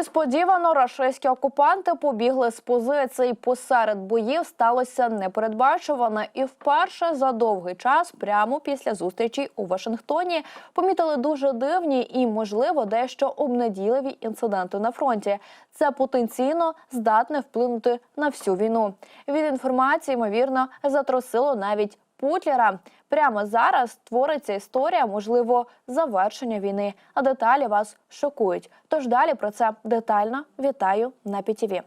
Несподівано рашистські окупанти побігли з позицій. Посеред боїв сталося непередбачуване, і вперше за довгий час, прямо після зустрічі у Вашингтоні, помітили дуже дивні і, можливо, дещо обнадійливі інциденти на фронті. Це потенційно здатне вплинути на всю війну. Від інформації, ймовірно, затрусило навіть Путлера. Прямо зараз твориться історія, можливо, завершення війни. А деталі вас шокують. Тож далі про це детально вітаю на ПІТІВІ.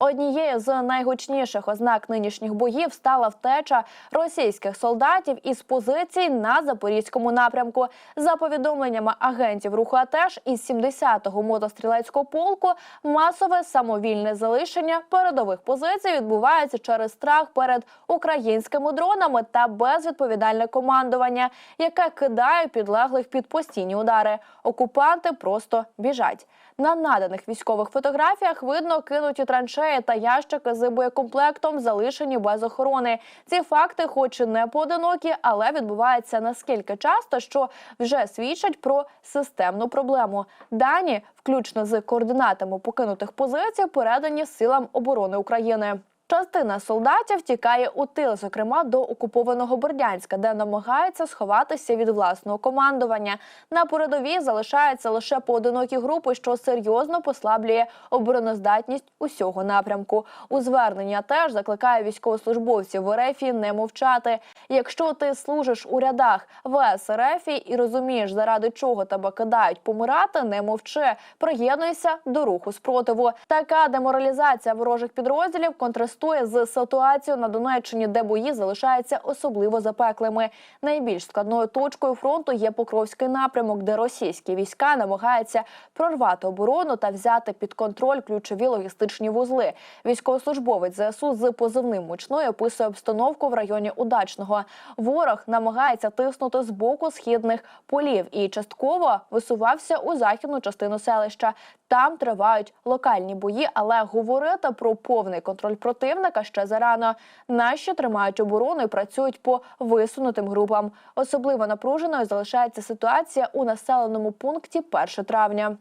Однією з найгучніших ознак нинішніх боїв стала втеча російських солдатів із позицій на запорізькому напрямку. За повідомленнями агентів руху АТЕШ із 70-го мотострілецького полку масове самовільне залишення передових позицій відбувається через страх перед українськими дронами та безвідповідальне командування, яке кидає підлеглих під постійні удари. Окупанти просто біжать. На наданих військових фотографіях видно кинуті траншеї та ящики з боєкомплектом, залишені без охорони. Ці факти, хоч і не поодинокі, але відбуваються наскільки часто, що вже свідчать про системну проблему. Дані, включно з координатами покинутих позицій, передані силам оборони України. Частина солдатів тікає у тил, зокрема до окупованого Бердянська, де намагаються сховатися від власного командування. На передовій залишаються лише поодинокі групи, що серйозно послаблює обороноздатність усього напрямку. У звернення теж закликає військовослужбовців в РФ не мовчати. Якщо ти служиш у рядах ВС РФ і розумієш, заради чого тебе кидають помирати, не мовчи. Приєднуйся до руху спротиву. Така деморалізація ворожих підрозділів контрастує з ситуацією на Донеччині, де бої залишаються особливо запеклими. Найбільш складною точкою фронту є Покровський напрямок, де російські війська намагаються прорвати оборону та взяти під контроль ключові логістичні вузли. Військовослужбовець ЗСУ з позивним мучною описує обстановку в районі Удачного. Ворог намагається тиснути з боку східних полів і частково висувався у західну частину селища. Там тривають локальні бої, але говорити про повний контроль противника ще зарано. Наші тримають оборону і працюють по висунутим групам. Особливо напруженою залишається ситуація у населеному пункті 1 травня.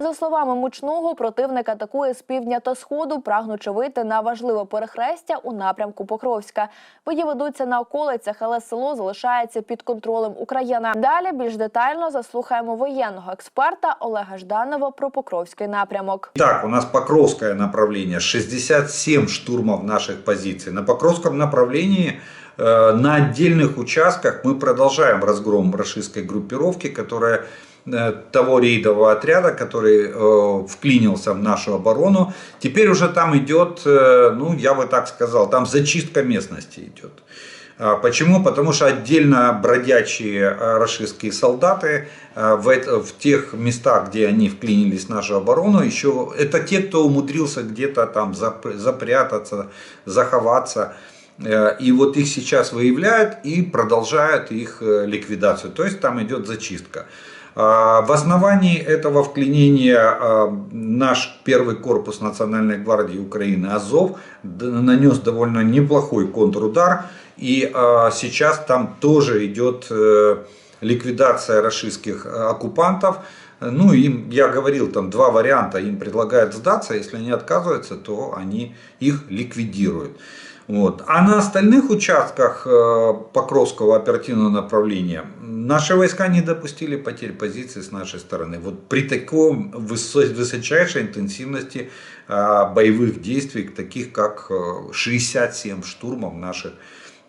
За словами мучного, противник атакує з півдня та сходу, прагнучи вийти на важливе перехрестя у напрямку Покровська. Бої ведуться на околицях, але село залишається під контролем України. Далі більш детально заслухаємо воєнного експерта Олега Жданова про Покровський напрямок. Так, у нас Покровское направление, 67 штурмов наших позиций. На Покровском направлении э, на отдельных участках мы продолжаем разгром рашистской группировки, которая э, того рейдового отряда, который э, вклинился в нашу оборону. Теперь уже там идет, э, ну я бы так сказал, там зачистка местности идет. А Почему? Потому что отдельно бродячие э, рашистские солдаты э, в, в тех местах, где они вклинились в нашу оборону, еще это те, кто умудрился где-то там зап- запрятаться, заховаться. Э, И вот их сейчас выявляют и продолжают их э, ликвидацию. То есть там идет зачистка. А, В основании этого вклинения а, наш первый корпус Национальной гвардии Украины Азов нанес довольно неплохой контрудар. И а, сейчас там тоже идет э, ликвидация рашистских э, оккупантов. Ну, им, я говорил, там два варианта. Им предлагают сдаться, если они отказываются, то они их ликвидируют. Вот. А на остальных участках э, Покровского оперативного направления наши войска не допустили потерь позиций с нашей стороны. Вот при высо- высочайшей интенсивности э, боевых действий, таких как э, 67 штурмов наших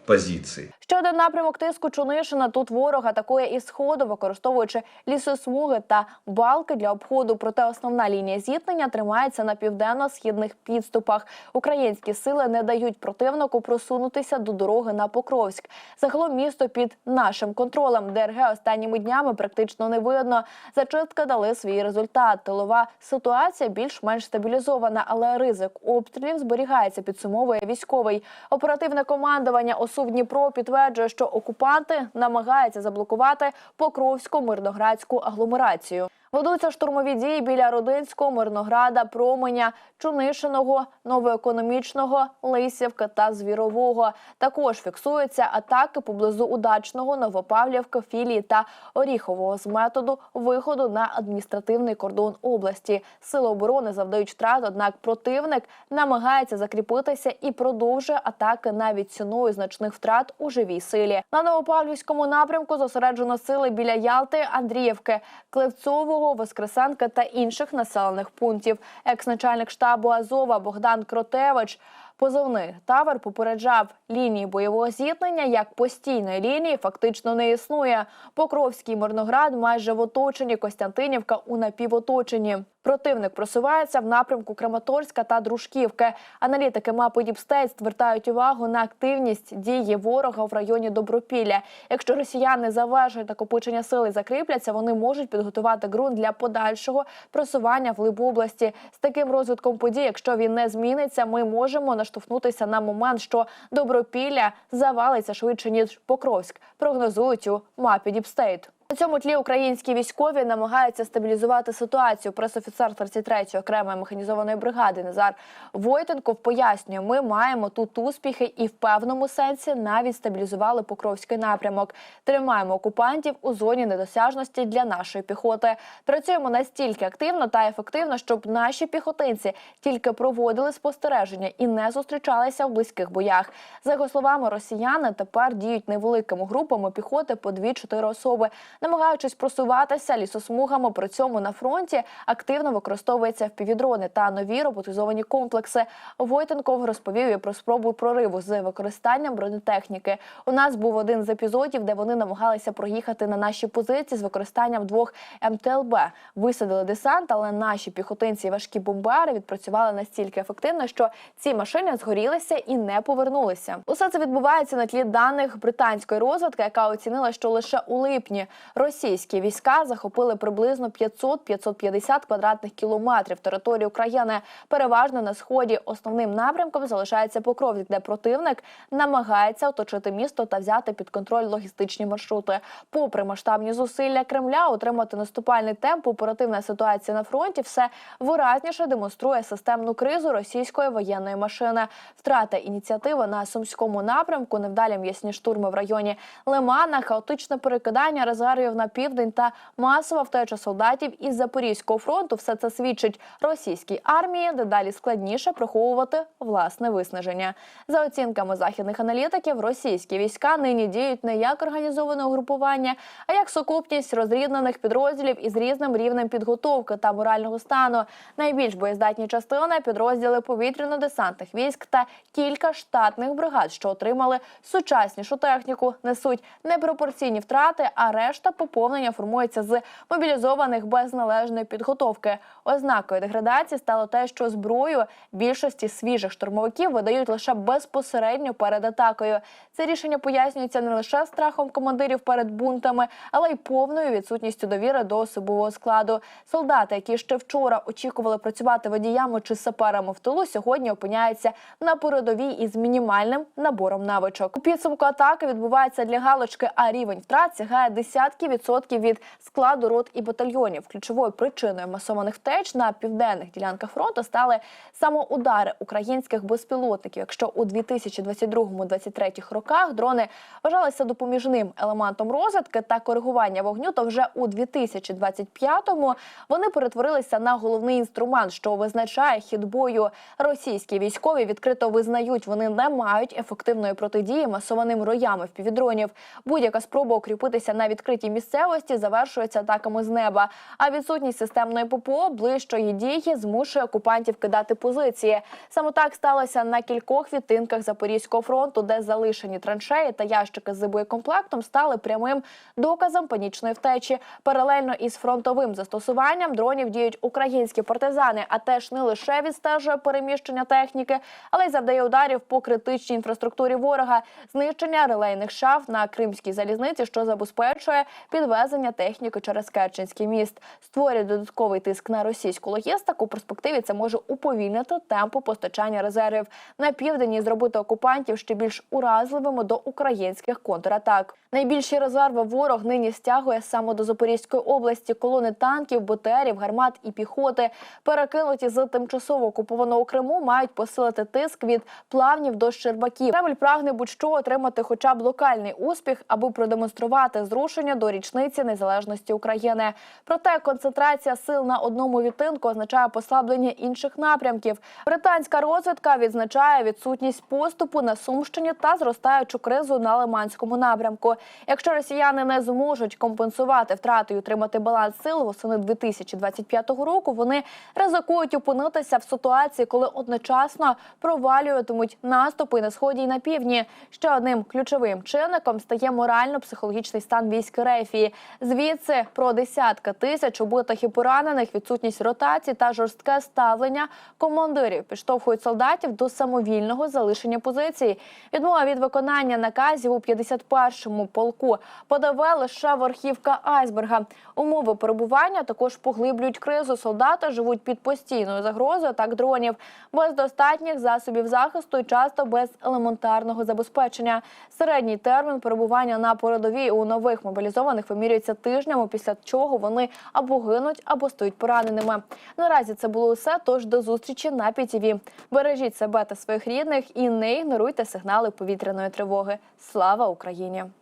позиций. Ще один напрямок тиску Чунишина. Тут ворог атакує із сходу, використовуючи лісосмуги та балки для обходу. Проте основна лінія зіткнення тримається на південно-східних підступах. Українські сили не дають противнику просунутися до дороги на Покровськ. Загалом місто під нашим контролем. ДРГ останніми днями практично не видно. Зачистка дали свій результат. Тилова ситуація більш-менш стабілізована, але ризик обстрілів зберігається. Підсумовує військовий. Оперативне командування ОСУ в Дніпро підтверджує, що окупанти намагаються заблокувати Покровську мирноградську агломерацію. Ведуться штурмові дії біля Родинського, Мирнограда, Променя, Чунишиного, Новоекономічного, Лисівки та Звірового. Також фіксуються атаки поблизу Удачного, Новопавлівки, Філії та Оріхового з методу виходу на адміністративний кордон області. Сили оборони завдають втрат, однак противник намагається закріпитися і продовжує атаки навіть ціною значних втрат у живій силі. На Новопавлівському напрямку зосереджено сили біля Ялти, Андріївки, Клевцового, Воскресенка та інших населених пунктів. Екс-начальник штабу Азова Богдан Кротевич. Позовний тавер попереджав лінії бойового зіткнення як постійної лінії фактично не існує. Покровський Мирноград майже в оточенні Костянтинівка у напівоточенні. Противник просувається в напрямку Краматорська та Дружківки. Аналітики мапи Діпстейт звертають увагу на активність дії ворога в районі Добропілля. Якщо росіяни завершують накопичення сили закріпляться, вони можуть підготувати ґрунт для подальшого просування в глиб області. З таким розвитком подій, якщо він не зміниться, ми можемо наштовхнутися на момент, що Добропілля завалиться швидше ніж Покровськ. Прогнозують у мапі Діпстейт. На цьому тлі українські військові намагаються стабілізувати ситуацію. Пресофіцер 33-ї окремої механізованої бригади Назар Войтенков пояснює, ми маємо тут успіхи і в певному сенсі навіть стабілізували Покровський напрямок. Тримаємо окупантів у зоні недосяжності для нашої піхоти. Працюємо настільки активно та ефективно, щоб наші піхотинці тільки проводили спостереження і не зустрічалися в близьких боях. За його словами, росіяни тепер діють невеликими групами піхоти по 2-4 особи намагаючись просуватися лісосмугами. При цьому на фронті активно використовуються впівдрони та нові роботизовані комплекси. Войтенков розповів і про спробу прориву з використанням бронетехніки. У нас був один з епізодів, де вони намагалися проїхати на наші позиції з використанням двох МТЛБ. Висадили десант, але наші піхотинці і важкі бомбари відпрацювали настільки ефективно, що ці машини згорілися і не повернулися. Усе це відбувається на тлі даних британської розвідки, яка оцінила, що лише у липні російські війська захопили приблизно 500-550 квадратних кілометрів території України. Переважно на сході основним напрямком залишається Покровськ, де противник намагається оточити місто та взяти під контроль логістичні маршрути. Попри масштабні зусилля Кремля отримати наступальний темп, оперативна ситуація на фронті все виразніше демонструє системну кризу російської воєнної машини. Втрата ініціативи на сумському напрямку, невдалі м'ясні штурми в районі Лимана, хаотичне перекидання резервів на південь та масова втеча солдатів із Запорізького фронту. Все це свідчить російській армії, дедалі складніше приховувати власне виснаження. За оцінками західних аналітиків, російські війська нині діють не як організоване угрупування, а як сукупність розріднених підрозділів із різним рівнем підготовки та морального стану. Найбільш боєздатні частини підрозділи повітряно-десантних військ та кілька штатних бригад, що отримали сучаснішу техніку, несуть непропорційні втрати, а решта поповнення формується з мобілізованих без належної підготовки. Ознакою деградації стало те, що зброю більшості свіжих штурмовиків видають лише безпосередньо перед атакою. Це рішення пояснюється не лише страхом командирів перед бунтами, але й повною відсутністю довіри до особового складу. Солдати, які ще вчора очікували працювати водіями чи саперами в тилу, сьогодні опиняються на передовій із мінімальним набором навичок. У підсумку атаки відбувається для галочки, а рівень втрат сягає десятки відсотків від складу рот і батальйонів. Ключовою причиною масованих втеч на південних ділянках фронту стали самоудари українських безпілотників. Якщо у 2022-2023 роках дрони вважалися допоміжним елементом розвідки та коригування вогню, то вже у 2025-му вони перетворилися на головний інструмент, що визначає хід бою. Російські військові відкрито визнають, вони не мають ефективної протидії масованим роями впівдронів. Будь-яка спроба укріпитися на відкритій місцевості завершується атаками з неба. А відсутність системної ППО ближчої дії змушує окупантів кидати позиції. Саме так сталося на кількох відтинках Запорізького фронту, де залишені траншеї та ящики з боєкомплектом стали прямим доказом панічної втечі. Паралельно із фронтовим застосуванням дронів діють українські партизани, а теж не лише відстежує переміщення техніки, але й завдає ударів по критичній інфраструктурі ворога, знищення релейних шаф на кримській залізниці, що забезпечує підвезення техніки через Керченський міст. Створює додатковий тиск на російську логістику. У перспективі це може уповільнити темпи постачання резервів на південь і зробити окупантів ще більш уразливими до українських контратак. Найбільші резерви ворог нині стягує саме до Запорізької області. Колони танків, БТРів, гармат і піхоти, перекинуті з тимчасово окупованого Криму, мають посилити тиск від плавнів до Щербаків. Кремль прагне будь-що отримати хоча б локальний успіх, аби продемонструвати зрушення до річниці незалежності України. Проте концентрація сил на одному відтинку означає послаблення інших напрямків. Британська розвідка відзначає відсутність поступу на Сумщині та зростаючу кризу на Лиманському напрямку. Якщо росіяни не зможуть компенсувати втрати і утримати баланс сил восени 2025 року, вони ризикують опинитися в ситуації, коли одночасно провалюватимуть наступи на сході і на півдні. Ще одним ключовим чинником стає морально-психологічний стан військ Рефії. Звідси про десятки тисяч убитих і поранених, відсутність ротації та жорстке ставлення командирів підштовхують солдатів до самовільного залишення позиції. Відмова від виконання наказів у 51-му полку подаве лише верхівка айсберга. Умови перебування також поглиблюють кризу. Солдати живуть під постійною загрозою атак дронів, без достатніх засобів захисту і часто без елементарного забезпечення. Середній термін перебування на передовій у нових мобілізованих вимірюється тижнями, після чого вони або гинуть, або стають пораненими. Наразі це було усе. Тож до зустрічі на ПІТІВІ. Бережіть себе та своїх рідних і не ігноруйте сигнали повітряної тривоги. Слава Україні!